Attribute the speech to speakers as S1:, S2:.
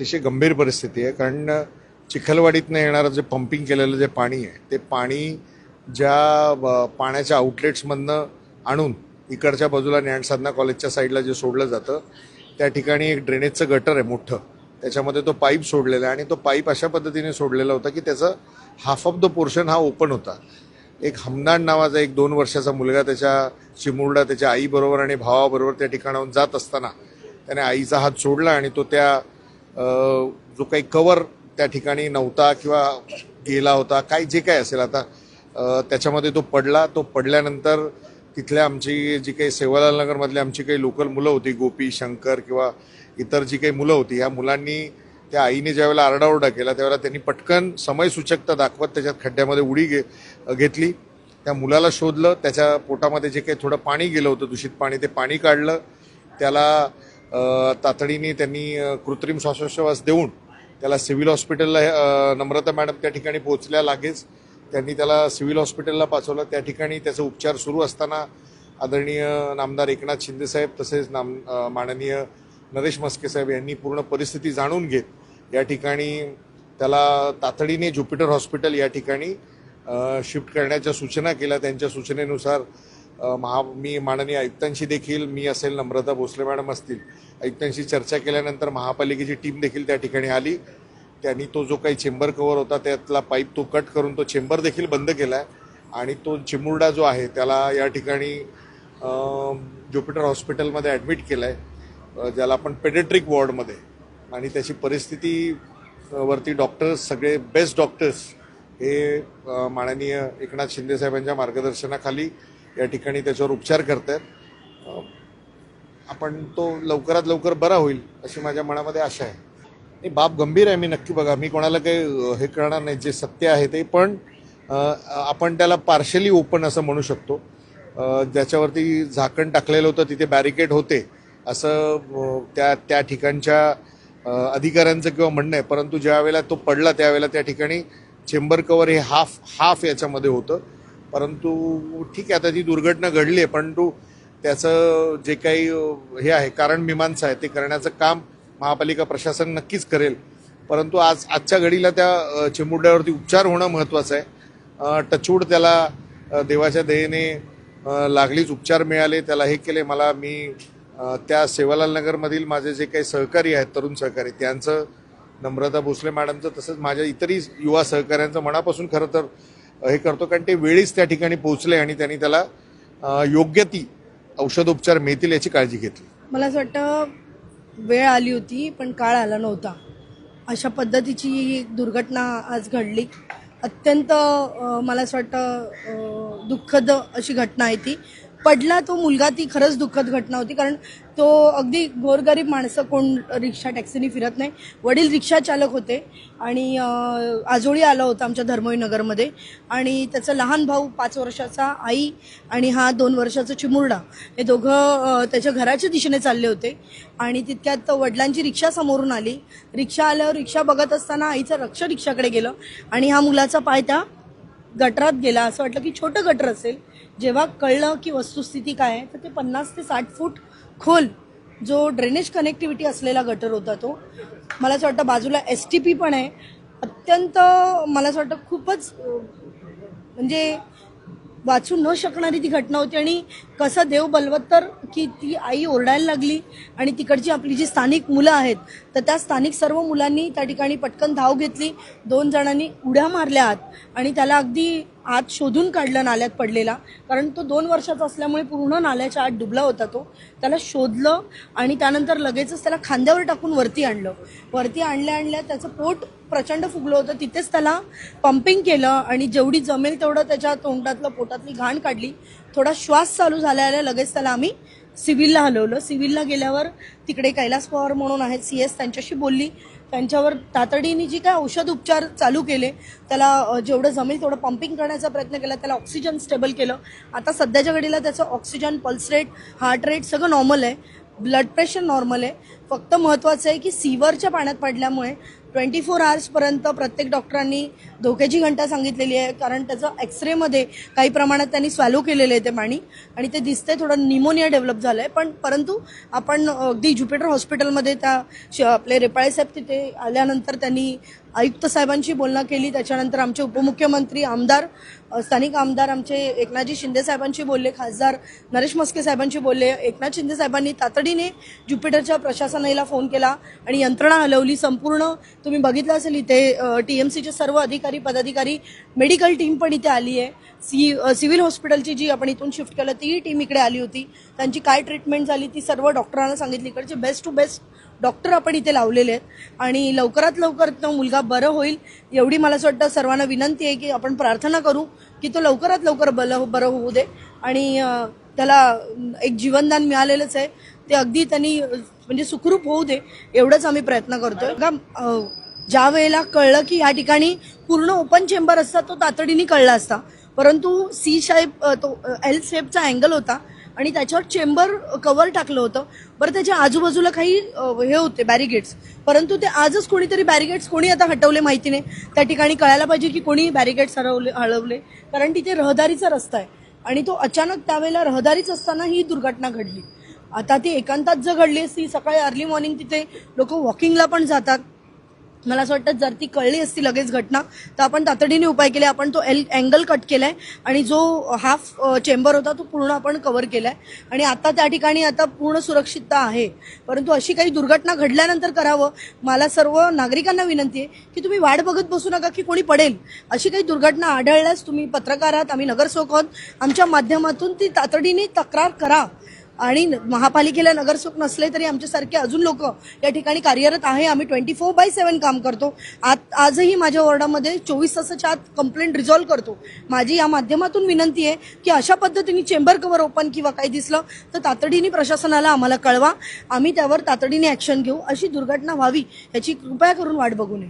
S1: अतिशय गंभीर परिस्थिती आहे. कारण चिखलवाडीतनं येणारं जे पंपिंग केलेलं जे पाणी आहे ते पाणी ज्या पाण्याच्या आउटलेट्समधनं आणून इकडच्या बाजूला ज्ञानसाधना कॉलेजच्या साईडला जे सोडलं जातं त्या ठिकाणी एक ड्रेनेजचं गटर आहे मोठं. त्याच्यामध्ये तो पाईप सोडलेला आहे आणि तो पाईप अशा पद्धतीने सोडलेला होता की त्याचं हाफ ऑफ द पोर्शन हा ओपन होता. एक हमनाड नावाचा एक दोन वर्षाचा मुलगा त्याच्या चिमुरडा त्याच्या आईबरोबर आणि भावाबरोबर त्या ठिकाणाहून जात असताना त्याने आईचा हात सोडला आणि तो त्या जो काही कवर त्या ठिकाणी नव्हता किंवा गेला होता काय जे काय असेल आता त्याच्यामध्ये तो पडला तो पडल्यानंतर तिथल्या आमची जी काही सेवालाल नगरमधली आमची काही लोकल मुलं होती गोपी शंकर किंवा इतर जी काही मुलं होती ह्या मुलांनी त्या आईने ज्यावेळेला आरडाओरडा केला त्यावेळेला त्यांनी पटकन समयसूचकता दाखवत त्याच्यात खड्ड्यामध्ये उडी घे घेतली. त्या मुलाला शोधलं त्याच्या पोटामध्ये जे काही थोडं पाणी गेलं होतं दूषित पाणी ते पाणी काढलं. त्याला तातडीने त्यांनी कृत्रिम श्वासोच्छ्वास देऊन त्याला सिव्हिल हॉस्पिटलला नम्रता मॅडम त्या ठिकाणी पोहोचल्या लागेच. त्यांनी त्याला सिव्हिल हॉस्पिटलला पाठवलं. त्या ठिकाणी त्याचे उपचार सुरू असताना आदरणीय नामदार एकनाथ शिंदेसाहेब तसेच नाम माननीय नरेश मस्के साहेब यांनी पूर्ण परिस्थिती जाणून घेत या ठिकाणी त्याला तातडीने ज्युपिटर हॉस्पिटल या ठिकाणी शिफ्ट करण्याच्या सूचना केल्या. त्यांच्या सूचनेनुसार महा मी माननीय आयुक्तांशी देखील मी असेल नम्रता भोसले मॅडम असतील आयुक्तांशी चर्चा केल्यानंतर महापालिकेची टीम देखील त्या ठिकाणी आली. त्यांनी तो जो काही चेंबर कव्हर होता त्यातला पाईप तो कट करून तो चेंबर देखील बंद केला आहे आणि तो चिमुरडा जो आहे त्याला या ठिकाणी ज्युपिटर हॉस्पिटलमध्ये ॲडमिट केलं आहे ज्याला आपण पेडेट्रिक वॉर्डमध्ये आणि त्याची परिस्थिती वरती डॉक्टर्स सगळे बेस्ट डॉक्टर्स हे माननीय एकनाथ शिंदे साहेबांच्या मार्गदर्शनाखाली या ठिकाणी त्याच्यावर उपचार करत आहेत आपण तो लवकरात लवकर बरा होईल अशी माझ्या मनामध्ये आशा आहे. नाही बाब गंभीर आहे मी नक्की बघा. मी कोणाला काही हे करणार नाही जे सत्य आहे ते पण आपण त्याला पार्शली ओपन असं म्हणू शकतो. ज्याच्यावरती झाकण टाकलेलं होतं तिथे बॅरिकेड होते असं त्या त्या ठिकाणच्या अधिकाऱ्यांचं किंवा म्हणणं आहे. परंतु ज्यावेळेला तो पडला त्यावेळेला त्या ठिकाणी चेंबर कवर हे हाफ हाफ याच्यामध्ये होतं. परंतु ठीक आहे आता ती दुर्घटना घडली आहे परंतु त्याचं जे काही हे आहे कारण मीमांसा आहे ते करण्याचं काम महापालिका प्रशासन नक्कीच करेल. परंतु आज आजच्या घडीला त्या चिमुरड्यावरती उपचार होणं महत्त्वाचं आहे. टचूड टचवूड त्याला देवाच्या दयेने लागलीच उपचार मिळाले त्याला हे केले. मला मी त्या सेवालाल नगरमधील माझे जे काही सहकारी आहेत तरुण सहकारी त्यांचं नम्रता भोसले मॅडमचं तसंच माझ्या इतरही युवा सहकाऱ्यांचं मनापासून खरं तर हे करतो कारण ते वेळीच त्या ठिकाणी पोहोचले आणि त्यांनी त्याला योग्य ती औषधोपचार मिळतील याची काळजी घेतली.
S2: मला असं वाटतं वेळ आली होती पण काळ आला नव्हता. अशा पद्धतीची ही दुर्घटना आज घडली. अत्यंत मला असं वाटतं दुःखद अशी घटना आहे ती. पडला तो मुलगा ती खरंच दुःखद घटना होती. कारण तो अगदी गोरगरीब माणसं कोण रिक्षा टॅक्सीनी फिरत नाही. वडील रिक्षा चालक होते आणि आजोळी आला होता आमच्या धर्मोई नगरमध्ये. आणि त्याचा लहान भाऊ पाच वर्षाचा आई आणि हा दोन वर्षाचा चिमुरडा. हे दोघं त्याच्या घराच्या दिशेने चालले होते. आणि तितक्यात वडिलांची रिक्षा समोरून आली. रिक्षा आल्यावर रिक्षा बघत असताना आईचं रक्ष रिक्षाकडे गेलं. आणि हा मुलाचा पाय त्या गटरात गेला. असं वाटलं की छोटं गटर असेल. जेव्हा कळलं की वस्तुस्थिती काय आहे तर ते पन्नास ते साठ फूट खोल जो ड्रेनेज कनेक्टिव्हिटी असलेला गटर होता तो मला असं वाटतं बाजूला एस टी पी पण आहे. अत्यंत मला असं वाटतं खूपच म्हणजे वाचू न शकणारी ती घटना होती आणि कसं देव बलवत्तर की ती आई ओरडायला लागली आणि तिकडची आपली जी स्थानिक मुलं आहेत तर त्या स्थानिक सर्व मुलांनी त्या ठिकाणी पटकन धाव घेतली. दोन जणांनी उड्या मारल्या आत आणि त्याला अगदी आत शोधून काढलं नाल्यात पडलेला. कारण तो दोन वर्षाचा असल्यामुळे पूर्ण नाल्याच्या आत डुबला होता तो. त्याला शोधलं आणि त्यानंतर लगेचच त्याला खांद्यावर टाकून वरती आणलं. वरती आणल्या आणल्या त्याचं पोट प्रचंड फुगलं होतं. तिथेच त्याला पंपिंग केलं आणि जेवढी जमेल तेवढं त्याच्या तोंडातलं पोटातली घाण काढली. थोडा श्वास चालू झाल्या आल्या लगेच त्याला आम्ही सिव्हिलला हलवलं. सिव्हिलला गेल्यावर तिकडे कैलास पवार म्हणून आहेत सी एस त्यांच्याशी बोलली. त्यांच्यावर तातडीने जी काय औषध उपचार चालू केले त्याला जेवढं जमेल तेवढं पंपिंग करण्याचा प्रयत्न केला त्याला ऑक्सिजन स्टेबल केलं. आता सध्याच्या घडीला त्याचं oxygen pulse rate heart rate सगळं नॉर्मल आहे. ब्लड प्रेशर नॉर्मल आहे. फक्त महत्त्वाचं आहे की सीवरच्या पाण्यात पडल्यामुळे ट्वेंटी फोर आवर्सपर्यंत प्रत्येक डॉक्टरांनी धोक्याची घंटा सांगितलेली आहे. कारण त्याचं एक्सरेमध्ये काही प्रमाणात त्यांनी स्वॅलो केलेलं आहे ते पाणी. आणि ते दिसतंय थोडं निमोनिया डेव्हलप झालं आहे पण परंतु आपण अगदी ज्युपिटर हॉस्पिटलमध्ये त्या श- आपले रेपाळे साहेब तिथे आल्यानंतर त्यांनी आयुक्त साहेबांशी बोलणं केली त्याच्यानंतर आमचे उपमुख्यमंत्री आमदार स्थानिक आमदार आमचे एकनाथजी शिंदे साहेबांशी बोलले खासदार नरेश मस्के साहेबांशी बोलले. एकनाथ शिंदे साहेबांनी तातडीने ज्युपिटरच्या प्रशासनाला फोन केला आणि यंत्रणा हलवली संपूर्ण. तुम्ही बघितलं असेल इथे टी एम सीचे सर्व अधिकारी पदाधिकारी मेडिकल टीम पण इथे आली आहे. सी सिव्हिल हॉस्पिटलची जी आपण इथून शिफ्ट केलं तीही टीम इकडे आली होती. त्यांची काय ट्रीटमेंट झाली ती सर्व डॉक्टरांना सांगितली. इकडचे बेस्ट टू बेस्ट डॉक्टर आपण इथे लावलेले आहेत. आणि लवकरात लवकर तो मुलगा बरं होईल एवढी मला असं वाटतं. सर्वांना विनंती आहे की आपण प्रार्थना करू की तो लवकरात लवकर बलं बरं होऊ दे. आणि त्याला एक जीवनदान मिळालेलंच आहे. ते अगदी त्यांनी म्हणजे सुखरूप होऊ दे एवढंच आम्ही प्रयत्न करतोय. का ज्या वेळेला कळलं की या ठिकाणी पूर्ण ओपन चेंबर असता तो तातडीने कळला असता. परंतु सी शेप तो एल शेपचा अँगल होता. आणि त्याच्यावर चेंबर कव्हर टाकलं होतं. बरं त्याच्या आजूबाजूला काही हे होते बॅरिगेट्स परंतु ते आजच कोणीतरी बॅरिगेट्स कोणी आता हटवले माहिती नाही. त्या ठिकाणी कळायला पाहिजे की कोणी बॅरिगेट्स हरवले हळवले कारण तिथे रहदारीचा रस्ता आहे. आणि तो अचानक त्यावेळेला रहदारीच असताना ही दुर्घटना घडली. आता ती एकांतात जर घडली असती सकाळी अर्ली मॉर्निंग तिथे लोक वॉकिंगला पण जातात. मला असं वाटतं जर ती कळली असती लगेच घटना तर आपण तातडीने उपाय केले. आपण तो एल अँगल कट केला आहे आणि जो हाफ चेंबर होता तो पूर्ण आपण कव्हर आहे आणि आता त्या ठिकाणी आता पूर्ण सुरक्षितता आहे. परंतु अशी काही दुर्घटना घडल्यानंतर करावं मला सर्व नागरिकांना विनंती आहे की तुम्ही वाट बघत बसू नका की कोणी पडेल. अशी काही दुर्घटना आढळल्यास तुम्ही पत्रकार आहात आम्ही नगरसेवक आहोत आमच्या माध्यमातून ती तातडीने तक्रार करा. आणि महापालिकेला नगरसेवक नसले तरी आमच्यासारखे अजून लोक या ठिकाणी कार्यरत आहे. आम्ही ट्वेंटी फोर बाय सेवन काम करतो. आज आजही माझ्या वॉर्डामध्ये चोवीस तासाच्या आत कंप्लेंट रिझॉल्व्ह करतो. माझी या माध्यमातून विनंती आहे की अशा पद्धतीने चेंबर कवर ओपन किंवा काही दिसलं तर तातडीने प्रशासनाला आम्हाला कळवा. आम्ही त्यावर तातडीने ॲक्शन घेऊ. अशी दुर्घटना व्हावी याची कृपया करून वाट बघू नये.